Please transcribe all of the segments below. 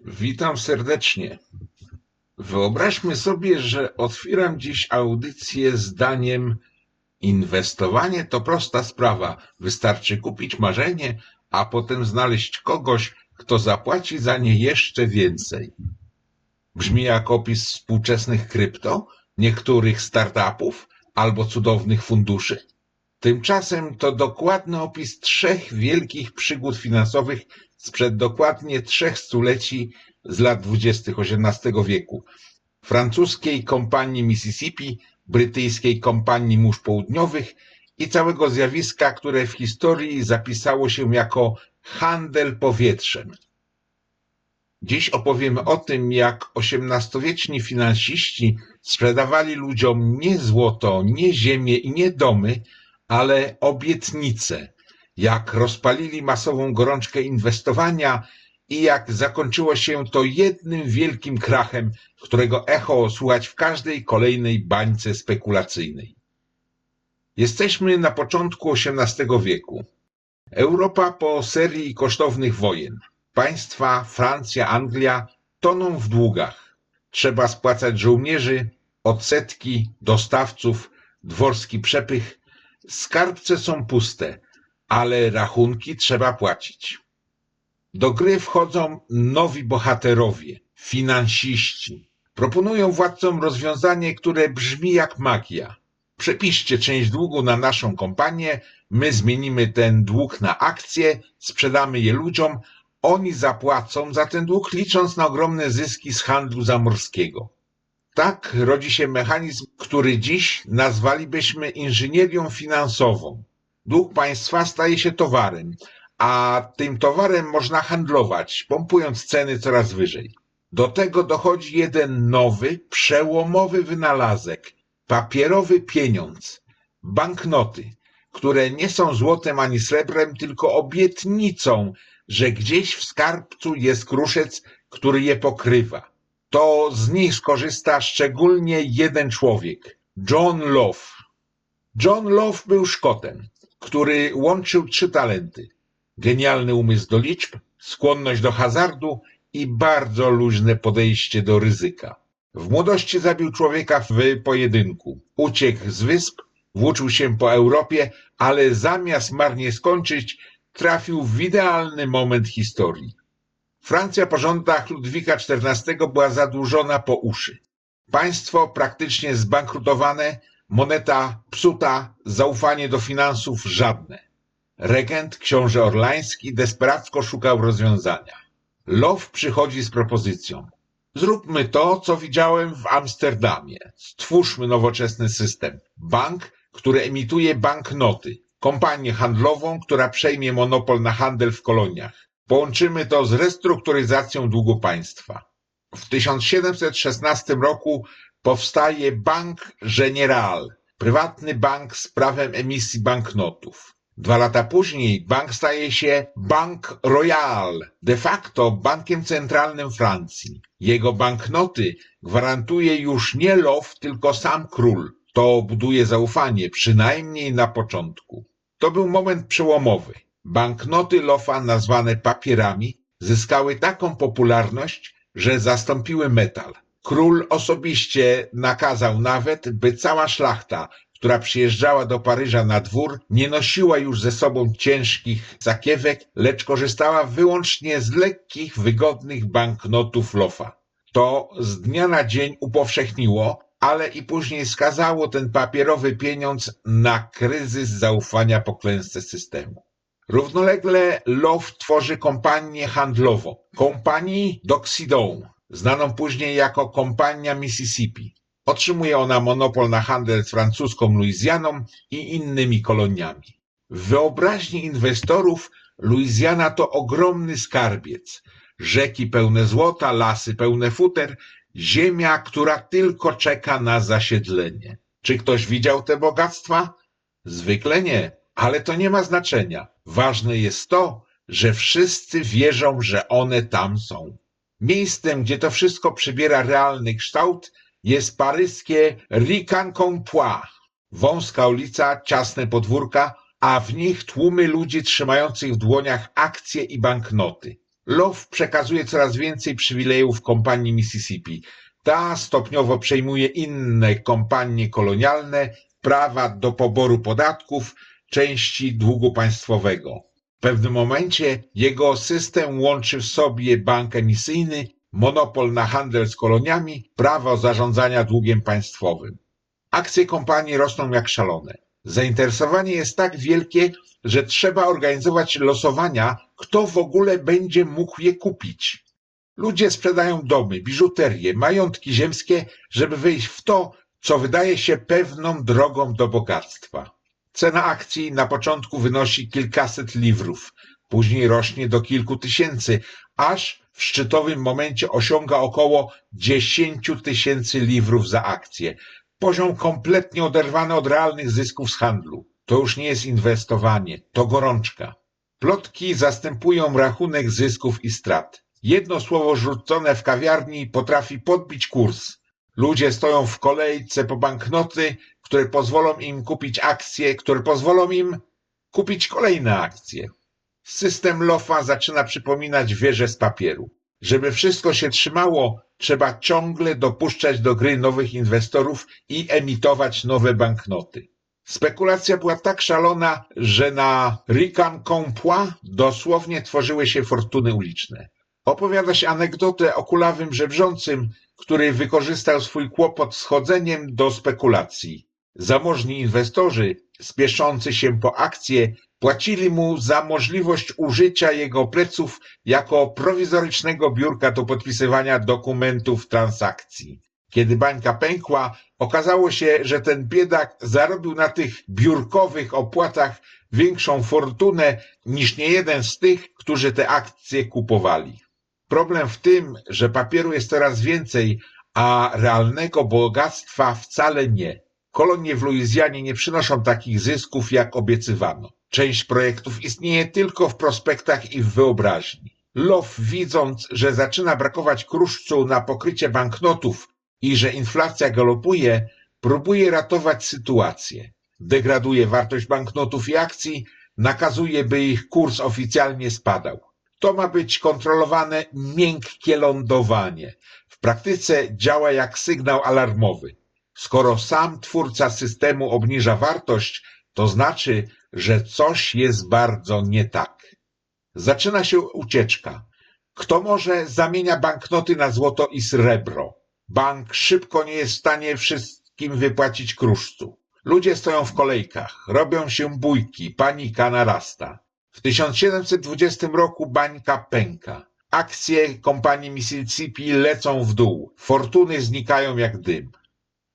Witam serdecznie. Wyobraźmy sobie, że otwieram dziś audycję zdaniem Inwestowanie to prosta sprawa. Wystarczy kupić marzenie, a potem znaleźć kogoś, kto zapłaci za nie jeszcze więcej. Brzmi jak opis współczesnych krypto, niektórych startupów albo cudownych funduszy. Tymczasem to dokładny opis trzech wielkich przygód finansowych sprzed dokładnie trzech stuleci z lat dwudziestych XVIII wieku. Francuskiej kompanii Mississippi, brytyjskiej kompanii mórz południowych i całego zjawiska, które w historii zapisało się jako handel powietrzem. Dziś opowiemy o tym, jak osiemnastowieczni finansiści sprzedawali ludziom nie złoto, nie ziemię i nie domy, ale obietnice, jak rozpalili masową gorączkę inwestowania i jak zakończyło się to jednym wielkim krachem, którego echo słuchać w każdej kolejnej bańce spekulacyjnej. Jesteśmy na początku XVIII wieku. Europa po serii kosztownych wojen. Państwa Francja, Anglia toną w długach. Trzeba spłacać żołnierzy, odsetki, dostawców, dworski przepych. Skarbce są puste, ale rachunki trzeba płacić. Do gry wchodzą nowi bohaterowie, finansiści. Proponują władcom rozwiązanie, które brzmi jak magia. Przepiszcie część długu na naszą kompanię, my zmienimy ten dług na akcje, sprzedamy je ludziom, oni zapłacą za ten dług, licząc na ogromne zyski z handlu zamorskiego. Tak rodzi się mechanizm, który dziś nazwalibyśmy inżynierią finansową. Dług państwa staje się towarem, a tym towarem można handlować, pompując ceny coraz wyżej. Do tego dochodzi jeden nowy, przełomowy wynalazek papierowy pieniądz, banknoty, które nie są złotem ani srebrem, tylko obietnicą, że gdzieś w skarbcu jest kruszec, który je pokrywa. To z nich skorzysta szczególnie jeden człowiek, John Love. John Love był Szkotem, który łączył trzy talenty genialny umysł do liczb, skłonność do hazardu i bardzo luźne podejście do ryzyka. W młodości zabił człowieka w pojedynku. Uciekł z wysp, włóczył się po Europie, ale zamiast marnie skończyć, trafił w idealny moment historii. Francja po rządach Ludwika XIV była zadłużona po uszy. Państwo praktycznie zbankrutowane, moneta psuta, zaufanie do finansów żadne. Regent, książę Orlański, desperacko szukał rozwiązania. Love przychodzi z propozycją. Zróbmy to, co widziałem w Amsterdamie. Stwórzmy nowoczesny system. Bank, który emituje banknoty. Kompanię handlową, która przejmie monopol na handel w koloniach. Połączymy to z restrukturyzacją długu państwa. W 1716 roku powstaje Bank General, prywatny bank z prawem emisji banknotów. Dwa lata później bank staje się Bank Royal, de facto bankiem centralnym Francji. Jego banknoty gwarantuje już nie Love, tylko sam król. To buduje zaufanie, przynajmniej na początku. To był moment przełomowy. Banknoty Lofa, nazwane papierami, zyskały taką popularność, że zastąpiły metal. Król osobiście nakazał nawet, by cała szlachta która przyjeżdżała do Paryża na dwór, nie nosiła już ze sobą ciężkich sakiewek, lecz korzystała wyłącznie z lekkich, wygodnych banknotów lofa. To z dnia na dzień upowszechniło, ale i później skazało ten papierowy pieniądz na kryzys zaufania po klęsce systemu. Równolegle Love tworzy kompanię handlową, kompanii Doxydon, znaną później jako kompania Mississippi. Otrzymuje ona monopol na handel z francuską Luizjaną i innymi koloniami. W wyobraźni inwestorów Luizjana to ogromny skarbiec. Rzeki pełne złota, lasy pełne futer, ziemia, która tylko czeka na zasiedlenie. Czy ktoś widział te bogactwa? Zwykle nie, ale to nie ma znaczenia. Ważne jest to, że wszyscy wierzą, że one tam są. Miejscem, gdzie to wszystko przybiera realny kształt, jest paryskie Ricanconpoix. Wąska ulica, ciasne podwórka, a w nich tłumy ludzi trzymających w dłoniach akcje i banknoty. Love przekazuje coraz więcej przywilejów kompanii Mississippi. Ta stopniowo przejmuje inne kompanie kolonialne, prawa do poboru podatków, części długu państwowego. W pewnym momencie jego system łączy w sobie bank emisyjny, monopol na handel z koloniami, prawo zarządzania długiem państwowym. Akcje kompanii rosną jak szalone. Zainteresowanie jest tak wielkie, że trzeba organizować losowania, kto w ogóle będzie mógł je kupić. Ludzie sprzedają domy, biżuterię, majątki ziemskie, żeby wyjść w to, co wydaje się pewną drogą do bogactwa. Cena akcji na początku wynosi kilkaset liwrów, później rośnie do kilku tysięcy, aż w szczytowym momencie osiąga około 10 tysięcy liwrów za akcję. Poziom kompletnie oderwany od realnych zysków z handlu. To już nie jest inwestowanie, to gorączka. Plotki zastępują rachunek zysków i strat. Jedno słowo rzucone w kawiarni potrafi podbić kurs. Ludzie stoją w kolejce po banknoty, które pozwolą im kupić akcje, które pozwolą im kupić kolejne akcje. System LOFA zaczyna przypominać wieżę z papieru. Żeby wszystko się trzymało, trzeba ciągle dopuszczać do gry nowych inwestorów i emitować nowe banknoty. Spekulacja była tak szalona, że na Rican-Compois dosłownie tworzyły się fortuny uliczne. Opowiada się anegdotę o kulawym żebrzącym, który wykorzystał swój kłopot z chodzeniem do spekulacji. Zamożni inwestorzy, spieszący się po akcje, płacili mu za możliwość użycia jego pleców jako prowizorycznego biurka do podpisywania dokumentów transakcji. Kiedy bańka pękła, okazało się, że ten biedak zarobił na tych biurkowych opłatach większą fortunę niż niejeden z tych, którzy te akcje kupowali. Problem w tym, że papieru jest coraz więcej, a realnego bogactwa wcale nie. Kolonie w Luizjanie nie przynoszą takich zysków, jak obiecywano. Część projektów istnieje tylko w prospektach i w wyobraźni. Love, widząc, że zaczyna brakować kruszcu na pokrycie banknotów i że inflacja galopuje, próbuje ratować sytuację. Degraduje wartość banknotów i akcji, nakazuje, by ich kurs oficjalnie spadał. To ma być kontrolowane miękkie lądowanie. W praktyce działa jak sygnał alarmowy. Skoro sam twórca systemu obniża wartość, to znaczy, że coś jest bardzo nie tak. Zaczyna się ucieczka. Kto może zamienia banknoty na złoto i srebro? Bank szybko nie jest w stanie wszystkim wypłacić kruszcu. Ludzie stoją w kolejkach, robią się bójki, panika narasta. W 1720 roku bańka pęka. Akcje kompanii Mississippi lecą w dół. Fortuny znikają jak dym.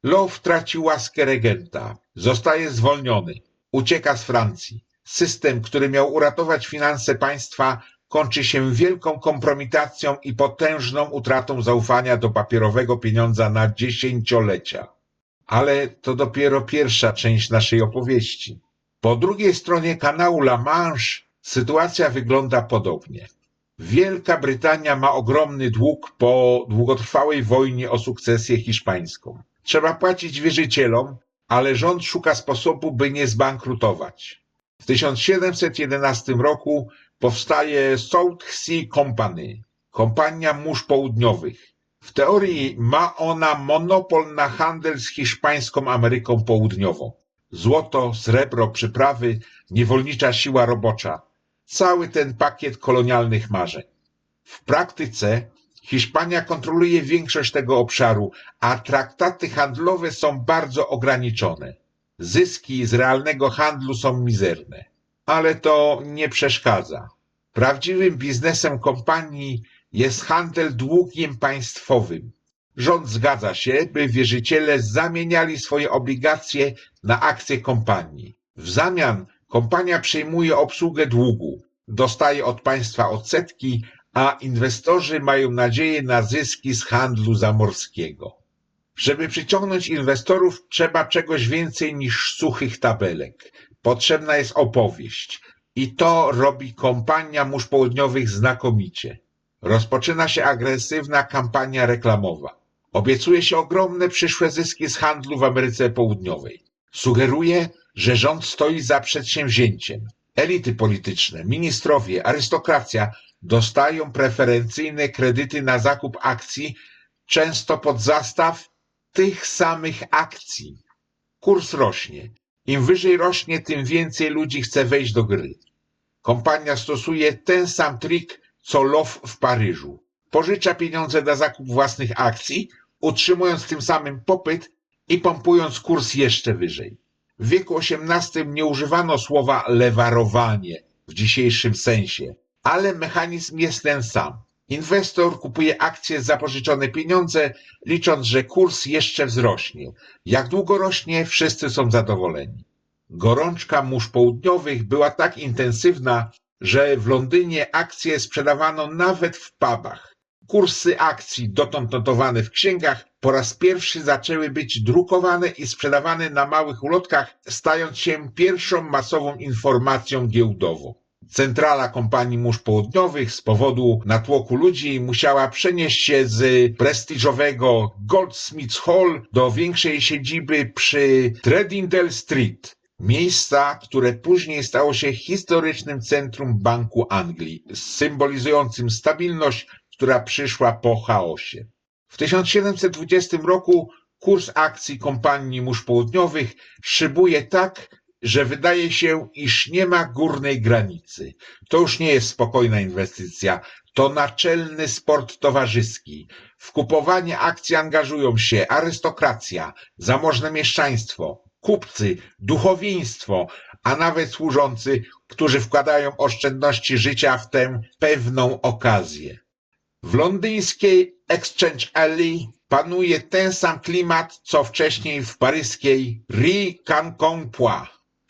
Love traci łaskę regenta. Zostaje zwolniony. Ucieka z Francji. System, który miał uratować finanse państwa, kończy się wielką kompromitacją i potężną utratą zaufania do papierowego pieniądza na dziesięciolecia. Ale to dopiero pierwsza część naszej opowieści. Po drugiej stronie kanału La Manche sytuacja wygląda podobnie. Wielka Brytania ma ogromny dług po długotrwałej wojnie o sukcesję hiszpańską. Trzeba płacić wierzycielom, ale rząd szuka sposobu, by nie zbankrutować. W 1711 roku powstaje South Sea Company, kompania mórz południowych. W teorii ma ona monopol na handel z hiszpańską Ameryką Południową. Złoto, srebro, przyprawy, niewolnicza siła robocza. Cały ten pakiet kolonialnych marzeń. W praktyce Hiszpania kontroluje większość tego obszaru, a traktaty handlowe są bardzo ograniczone. Zyski z realnego handlu są mizerne. Ale to nie przeszkadza. Prawdziwym biznesem kompanii jest handel długiem państwowym. Rząd zgadza się, by wierzyciele zamieniali swoje obligacje na akcje kompanii. W zamian kompania przejmuje obsługę długu, dostaje od państwa odsetki, a inwestorzy mają nadzieję na zyski z handlu zamorskiego. Żeby przyciągnąć inwestorów, trzeba czegoś więcej niż suchych tabelek. Potrzebna jest opowieść. I to robi kompania mórz południowych znakomicie. Rozpoczyna się agresywna kampania reklamowa. Obiecuje się ogromne przyszłe zyski z handlu w Ameryce Południowej. Sugeruje, że rząd stoi za przedsięwzięciem. Elity polityczne, ministrowie, arystokracja dostają preferencyjne kredyty na zakup akcji, często pod zastaw tych samych akcji. Kurs rośnie. Im wyżej rośnie, tym więcej ludzi chce wejść do gry. Kompania stosuje ten sam trik, co LOF w Paryżu. Pożycza pieniądze na zakup własnych akcji, utrzymując tym samym popyt i pompując kurs jeszcze wyżej. W wieku XVIII nie używano słowa lewarowanie w dzisiejszym sensie, ale mechanizm jest ten sam. Inwestor kupuje akcje za pożyczone pieniądze, licząc, że kurs jeszcze wzrośnie. Jak długo rośnie, wszyscy są zadowoleni. Gorączka mórz południowych była tak intensywna, że w Londynie akcje sprzedawano nawet w pubach. Kursy akcji dotąd notowane w księgach po raz pierwszy zaczęły być drukowane i sprzedawane na małych ulotkach, stając się pierwszą masową informacją giełdową. Centrala kompanii mórz południowych z powodu natłoku ludzi musiała przenieść się z prestiżowego Goldsmiths Hall do większej siedziby przy Treadingdale Street. Miejsca, które później stało się historycznym centrum Banku Anglii, symbolizującym stabilność, która przyszła po chaosie. W 1720 roku kurs akcji kompanii mórz południowych szybuje tak, że wydaje się, iż nie ma górnej granicy. To już nie jest spokojna inwestycja, to naczelny sport towarzyski. W kupowanie akcji angażują się arystokracja, zamożne mieszczaństwo, kupcy, duchowieństwo, a nawet służący, którzy wkładają oszczędności życia w tę pewną okazję. W londyńskiej Exchange Alley panuje ten sam klimat, co wcześniej w paryskiej Rue.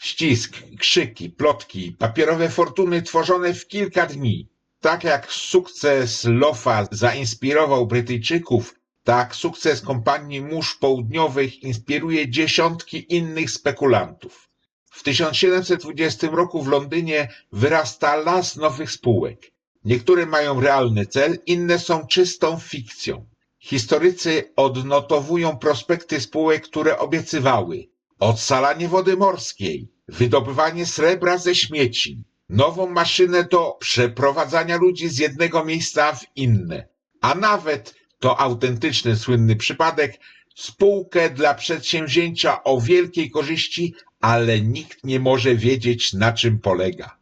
Ścisk, krzyki, plotki, papierowe fortuny tworzone w kilka dni. Tak jak sukces Lofa zainspirował Brytyjczyków, tak sukces kompanii mórz południowych inspiruje dziesiątki innych spekulantów. W 1720 roku w Londynie wyrasta las nowych spółek. Niektóre mają realny cel, inne są czystą fikcją. Historycy odnotowują prospekty spółek, które obiecywały odsalanie wody morskiej, wydobywanie srebra ze śmieci, nową maszynę do przeprowadzania ludzi z jednego miejsca w inne, a nawet to autentyczny, słynny przypadek, spółkę dla przedsięwzięcia o wielkiej korzyści, ale nikt nie może wiedzieć, na czym polega.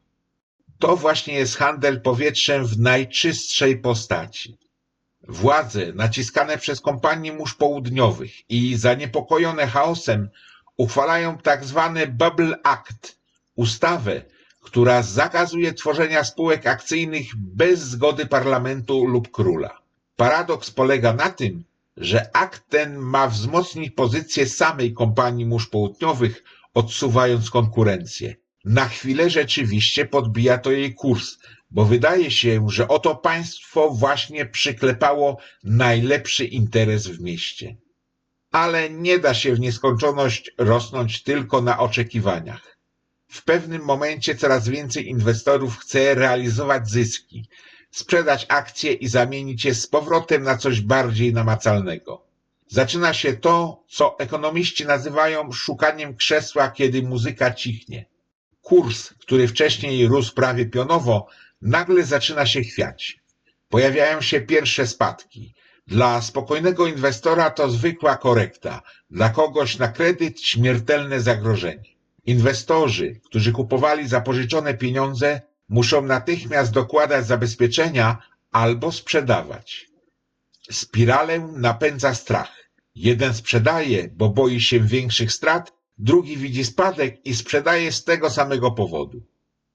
To właśnie jest handel powietrzem w najczystszej postaci. Władze naciskane przez kompanie mórz południowych i zaniepokojone chaosem uchwalają tak zwany Bubble Act, ustawę, która zakazuje tworzenia spółek akcyjnych bez zgody parlamentu lub króla. Paradoks polega na tym, że akt ten ma wzmocnić pozycję samej kompanii mórz południowych, odsuwając konkurencję. Na chwilę rzeczywiście podbija to jej kurs, bo wydaje się, że oto państwo właśnie przyklepało najlepszy interes w mieście. Ale nie da się w nieskończoność rosnąć tylko na oczekiwaniach. W pewnym momencie coraz więcej inwestorów chce realizować zyski, sprzedać akcje i zamienić je z powrotem na coś bardziej namacalnego. Zaczyna się to, co ekonomiści nazywają szukaniem krzesła, kiedy muzyka cichnie. Kurs, który wcześniej rósł prawie pionowo, nagle zaczyna się chwiać. Pojawiają się pierwsze spadki. Dla spokojnego inwestora to zwykła korekta, dla kogoś na kredyt śmiertelne zagrożenie. Inwestorzy, którzy kupowali zapożyczone pieniądze, muszą natychmiast dokładać zabezpieczenia albo sprzedawać. Spiralę napędza strach. Jeden sprzedaje, bo boi się większych strat, drugi widzi spadek i sprzedaje z tego samego powodu.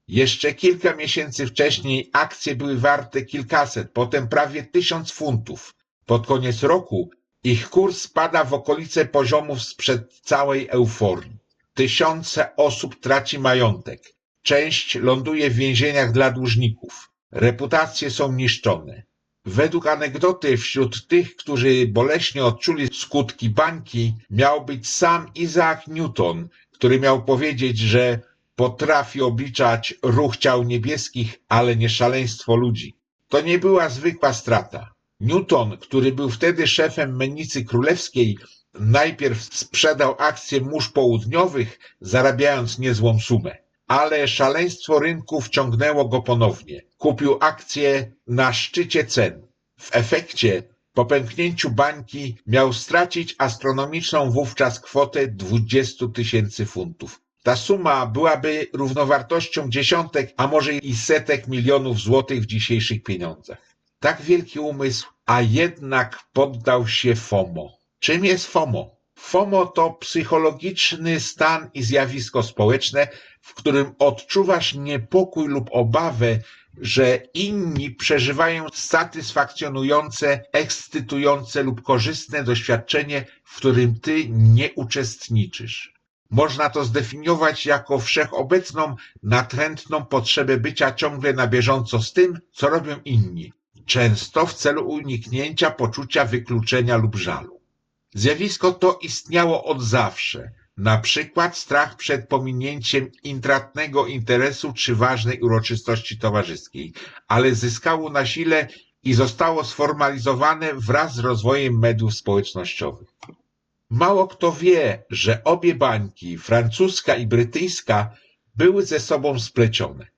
Jeszcze kilka miesięcy wcześniej akcje były warte kilkaset, potem prawie tysiąc funtów. Pod koniec roku ich kurs spada w okolice poziomów sprzed całej euforii. Tysiące osób traci majątek. Część ląduje w więzieniach dla dłużników. Reputacje są niszczone. Według anegdoty wśród tych, którzy boleśnie odczuli skutki bańki, miał być sam Isaac Newton, który miał powiedzieć, że potrafi obliczać ruch ciał niebieskich, ale nie szaleństwo ludzi. To nie była zwykła strata. Newton, który był wtedy szefem mennicy królewskiej, Najpierw sprzedał akcje mórz południowych, zarabiając niezłą sumę. Ale szaleństwo rynku wciągnęło go ponownie. Kupił akcje na szczycie cen. W efekcie po pęknięciu bańki miał stracić astronomiczną wówczas kwotę 20 tysięcy funtów. Ta suma byłaby równowartością dziesiątek, a może i setek milionów złotych w dzisiejszych pieniądzach. Tak wielki umysł, a jednak poddał się FOMO. Czym jest FOMO? FOMO to psychologiczny stan i zjawisko społeczne, w którym odczuwasz niepokój lub obawę, że inni przeżywają satysfakcjonujące, ekscytujące lub korzystne doświadczenie, w którym ty nie uczestniczysz. Można to zdefiniować jako wszechobecną, natrętną potrzebę bycia ciągle na bieżąco z tym, co robią inni, często w celu uniknięcia poczucia wykluczenia lub żalu. Zjawisko to istniało od zawsze. Na przykład strach przed pominięciem intratnego interesu czy ważnej uroczystości towarzyskiej, ale zyskało na sile i zostało sformalizowane wraz z rozwojem mediów społecznościowych. Mało kto wie, że obie bańki, francuska i brytyjska, były ze sobą splecione.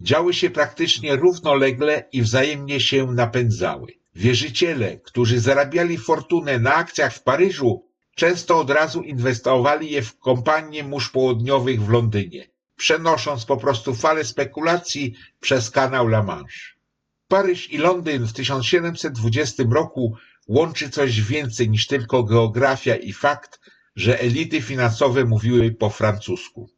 Działy się praktycznie równolegle i wzajemnie się napędzały. Wierzyciele, którzy zarabiali fortunę na akcjach w Paryżu, często od razu inwestowali je w kompanie mórz południowych w Londynie, przenosząc po prostu falę spekulacji przez kanał La Manche. Paryż i Londyn w 1720 roku łączy coś więcej niż tylko geografia i fakt, że elity finansowe mówiły po francusku.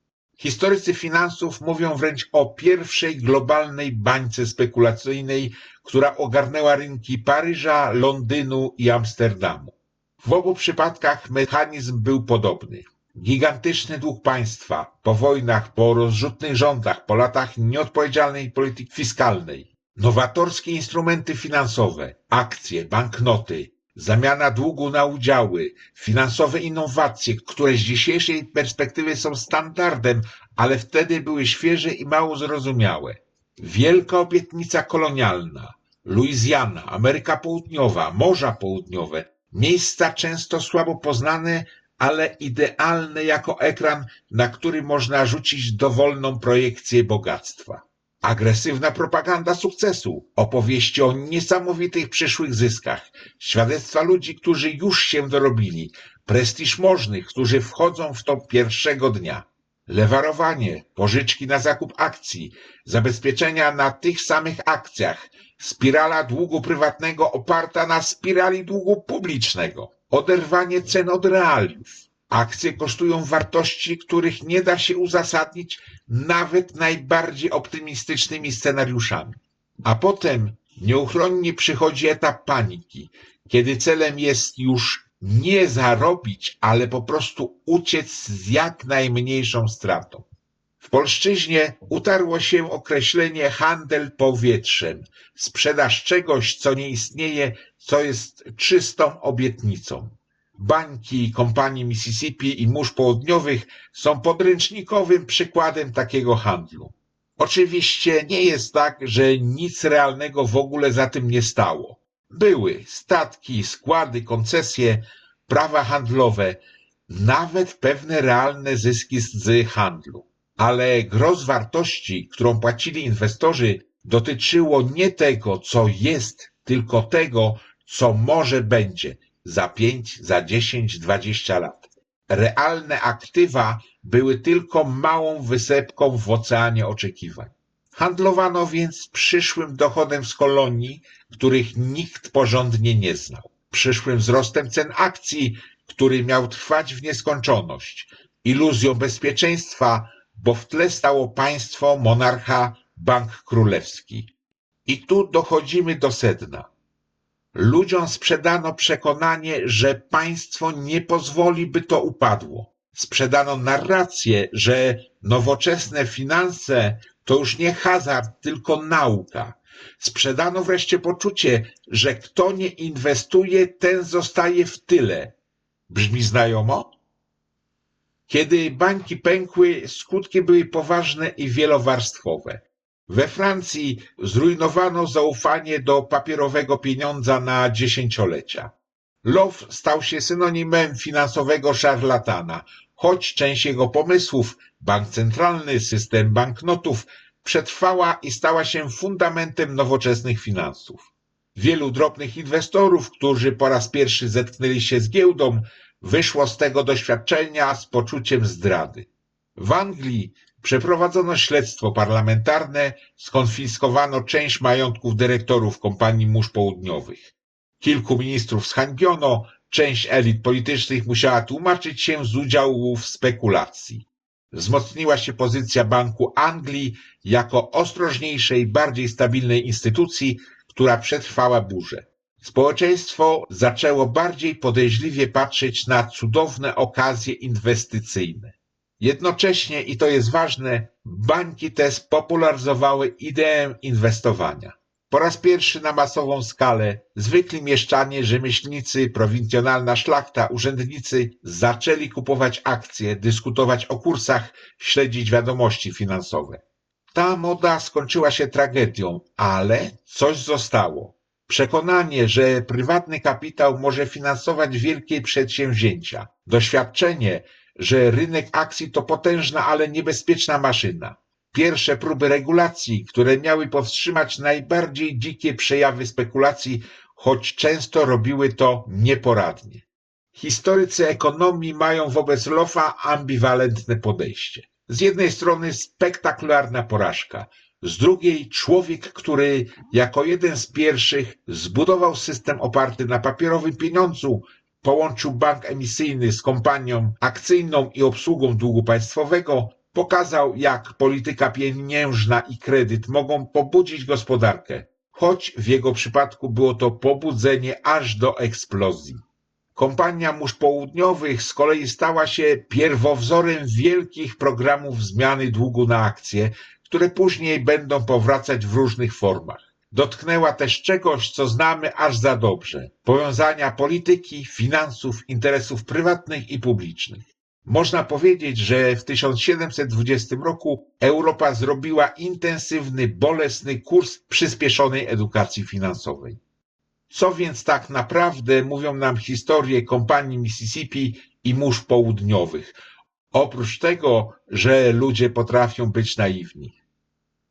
Historycy finansów mówią wręcz o pierwszej globalnej bańce spekulacyjnej, która ogarnęła rynki Paryża, Londynu i Amsterdamu. W obu przypadkach mechanizm był podobny. Gigantyczny dług państwa po wojnach, po rozrzutnych rządach, po latach nieodpowiedzialnej polityki fiskalnej, nowatorskie instrumenty finansowe, akcje, banknoty, zamiana długu na udziały, finansowe innowacje, które z dzisiejszej perspektywy są standardem, ale wtedy były świeże i mało zrozumiałe. Wielka obietnica kolonialna, Luizjana, Ameryka Południowa, Morza Południowe, miejsca często słabo poznane, ale idealne jako ekran, na który można rzucić dowolną projekcję bogactwa. Agresywna propaganda sukcesu, opowieści o niesamowitych przyszłych zyskach, świadectwa ludzi, którzy już się dorobili, prestiż możnych, którzy wchodzą w to pierwszego dnia. Lewarowanie, pożyczki na zakup akcji, zabezpieczenia na tych samych akcjach, spirala długu prywatnego oparta na spirali długu publicznego, oderwanie cen od realiów. Akcje kosztują wartości, których nie da się uzasadnić nawet najbardziej optymistycznymi scenariuszami. A potem nieuchronnie przychodzi etap paniki, kiedy celem jest już nie zarobić, ale po prostu uciec z jak najmniejszą stratą. W polszczyźnie utarło się określenie handel powietrzem, sprzedaż czegoś, co nie istnieje, co jest czystą obietnicą. Bańki kompanii Mississippi i mórz południowych są podręcznikowym przykładem takiego handlu. Oczywiście nie jest tak, że nic realnego w ogóle za tym nie stało. Były statki, składy, koncesje, prawa handlowe, nawet pewne realne zyski z handlu. Ale gros wartości, którą płacili inwestorzy, dotyczyło nie tego, co jest, tylko tego, co może będzie za pięć, za dziesięć, dwadzieścia lat. Realne aktywa były tylko małą wysepką w oceanie oczekiwań. Handlowano więc przyszłym dochodem z kolonii, których nikt porządnie nie znał, przyszłym wzrostem cen akcji, który miał trwać w nieskończoność, iluzją bezpieczeństwa, bo w tle stało państwo, monarcha, bank królewski. I tu dochodzimy do sedna. Ludziom sprzedano przekonanie, że państwo nie pozwoli, by to upadło. Sprzedano narrację, że nowoczesne finanse to już nie hazard, tylko nauka. Sprzedano wreszcie poczucie, że kto nie inwestuje, ten zostaje w tyle. Brzmi znajomo? Kiedy bańki pękły, skutki były poważne i wielowarstwowe. We Francji zrujnowano zaufanie do papierowego pieniądza na dziesięciolecia. Love stał się synonimem finansowego szarlatana, choć część jego pomysłów, bank centralny, system banknotów, przetrwała i stała się fundamentem nowoczesnych finansów. Wielu drobnych inwestorów, którzy po raz pierwszy zetknęli się z giełdą, wyszło z tego doświadczenia z poczuciem zdrady. W Anglii przeprowadzono śledztwo parlamentarne, skonfiskowano część majątków dyrektorów kompanii mórz południowych. Kilku ministrów zhańbiono, część elit politycznych musiała tłumaczyć się z udziału w spekulacji. Wzmocniła się pozycja Banku Anglii jako ostrożniejszej, bardziej stabilnej instytucji, która przetrwała burzę. Społeczeństwo zaczęło bardziej podejrzliwie patrzeć na cudowne okazje inwestycyjne. Jednocześnie, i to jest ważne, banki te spopularyzowały ideę inwestowania. Po raz pierwszy na masową skalę zwykli mieszczanie, rzemieślnicy, prowincjonalna szlachta, urzędnicy zaczęli kupować akcje, dyskutować o kursach, śledzić wiadomości finansowe. Ta moda skończyła się tragedią, ale coś zostało. Przekonanie, że prywatny kapitał może finansować wielkie przedsięwzięcia. Doświadczenie, że rynek akcji to potężna, ale niebezpieczna maszyna. Pierwsze próby regulacji, które miały powstrzymać najbardziej dzikie przejawy spekulacji, choć często robiły to nieporadnie. Historycy ekonomii mają wobec Lofa ambiwalentne podejście. Z jednej strony spektakularna porażka, z drugiej człowiek, który jako jeden z pierwszych zbudował system oparty na papierowym pieniądzu, połączył bank emisyjny z kompanią akcyjną i obsługą długu państwowego, pokazał, jak polityka pieniężna i kredyt mogą pobudzić gospodarkę, choć w jego przypadku było to pobudzenie aż do eksplozji. Kompania mórz południowych z kolei stała się pierwowzorem wielkich programów zmiany długu na akcje, które później będą powracać w różnych formach. Dotknęła też czegoś, co znamy aż za dobrze powiązania polityki, finansów, interesów prywatnych i publicznych. Można powiedzieć, że w 1720 roku Europa zrobiła intensywny, bolesny kurs przyspieszonej edukacji finansowej. Co więc tak naprawdę mówią nam historie kompanii Mississippi i mórz południowych, oprócz tego, że ludzie potrafią być naiwni?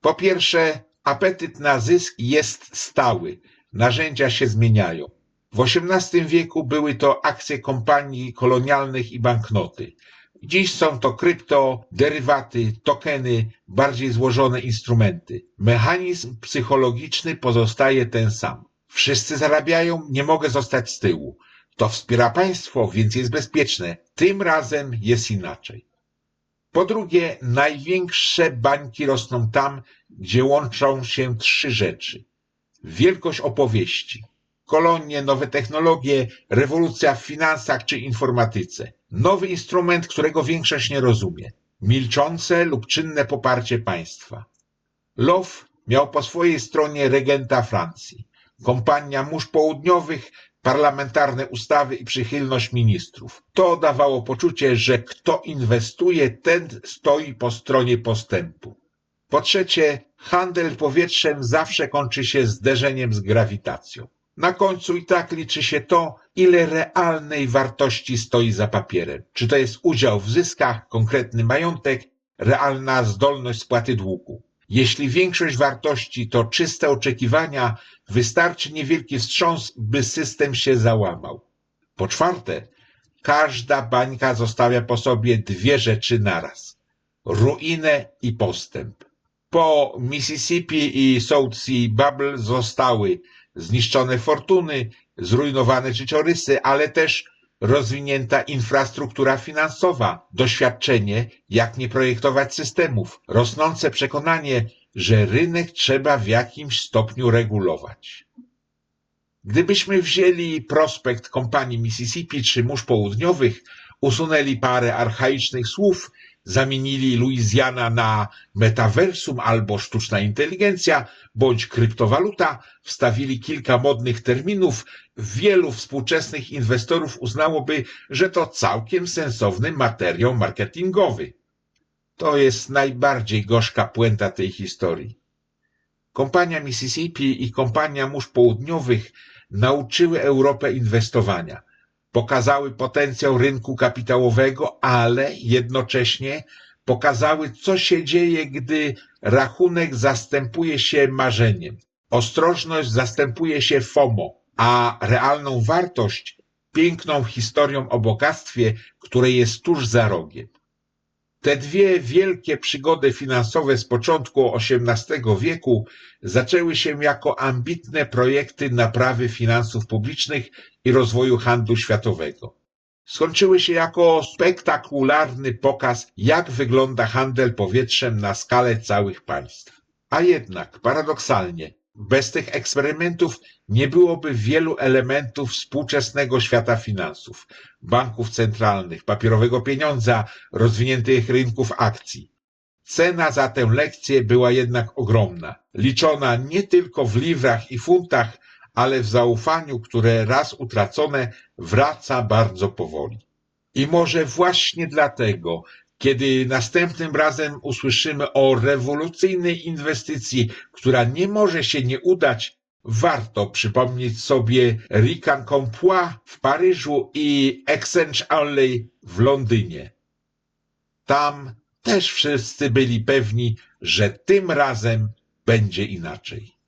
Po pierwsze, apetyt na zysk jest stały, narzędzia się zmieniają. W XVIII wieku były to akcje kompanii kolonialnych i banknoty. Dziś są to krypto, derywaty, tokeny, bardziej złożone instrumenty. Mechanizm psychologiczny pozostaje ten sam. Wszyscy zarabiają, nie mogę zostać z tyłu. To wspiera państwo, więc jest bezpieczne. Tym razem jest inaczej. Po drugie, największe bańki rosną tam, gdzie łączą się trzy rzeczy. Wielkość opowieści, kolonie, nowe technologie, rewolucja w finansach czy informatyce. Nowy instrument, którego większość nie rozumie. Milczące lub czynne poparcie państwa. Love miał po swojej stronie regenta Francji. Kompania mórz południowych, parlamentarne ustawy i przychylność ministrów. To dawało poczucie, że kto inwestuje, ten stoi po stronie postępu. Po trzecie, handel powietrzem zawsze kończy się zderzeniem z grawitacją. Na końcu i tak liczy się to, ile realnej wartości stoi za papierem. Czy to jest udział w zyskach, konkretny majątek, realna zdolność spłaty długu. Jeśli większość wartości to czyste oczekiwania, wystarczy niewielki wstrząs, by system się załamał. Po czwarte, każda bańka zostawia po sobie dwie rzeczy naraz. Ruinę i postęp. Po Mississippi i South Sea Bubble zostały zniszczone fortuny, zrujnowane życiorysy, ale też rozwinięta infrastruktura finansowa, doświadczenie, jak nie projektować systemów, rosnące przekonanie, że rynek trzeba w jakimś stopniu regulować. Gdybyśmy wzięli prospekt kompanii Mississippi czy mórz południowych, usunęli parę archaicznych słów, zamienili Louisiana na metaversum albo sztuczna inteligencja, bądź kryptowaluta, wstawili kilka modnych terminów, wielu współczesnych inwestorów uznałoby, że to całkiem sensowny materiał marketingowy. To jest najbardziej gorzka puenta tej historii. Kompania Mississippi i kompania mórz południowych nauczyły Europę inwestowania. Pokazały potencjał rynku kapitałowego, ale jednocześnie pokazały, co się dzieje, gdy rachunek zastępuje się marzeniem. Ostrożność zastępuje się FOMO, a realną wartość piękną historią o bogactwie, które jest tuż za rogiem. Te dwie wielkie przygody finansowe z początku XVIII wieku zaczęły się jako ambitne projekty naprawy finansów publicznych i rozwoju handlu światowego. Skończyły się jako spektakularny pokaz, jak wygląda handel powietrzem na skalę całych państw. A jednak, paradoksalnie, bez tych eksperymentów nie byłoby wielu elementów współczesnego świata finansów, banków centralnych, papierowego pieniądza, rozwiniętych rynków akcji. Cena za tę lekcję była jednak ogromna, liczona nie tylko w liwrach i funtach, ale w zaufaniu, które raz utracone wraca bardzo powoli. I może właśnie dlatego, kiedy następnym razem usłyszymy o rewolucyjnej inwestycji, która nie może się nie udać, warto przypomnieć sobie Ricard w Paryżu i Exchange Alley w Londynie. Tam też wszyscy byli pewni, że tym razem będzie inaczej.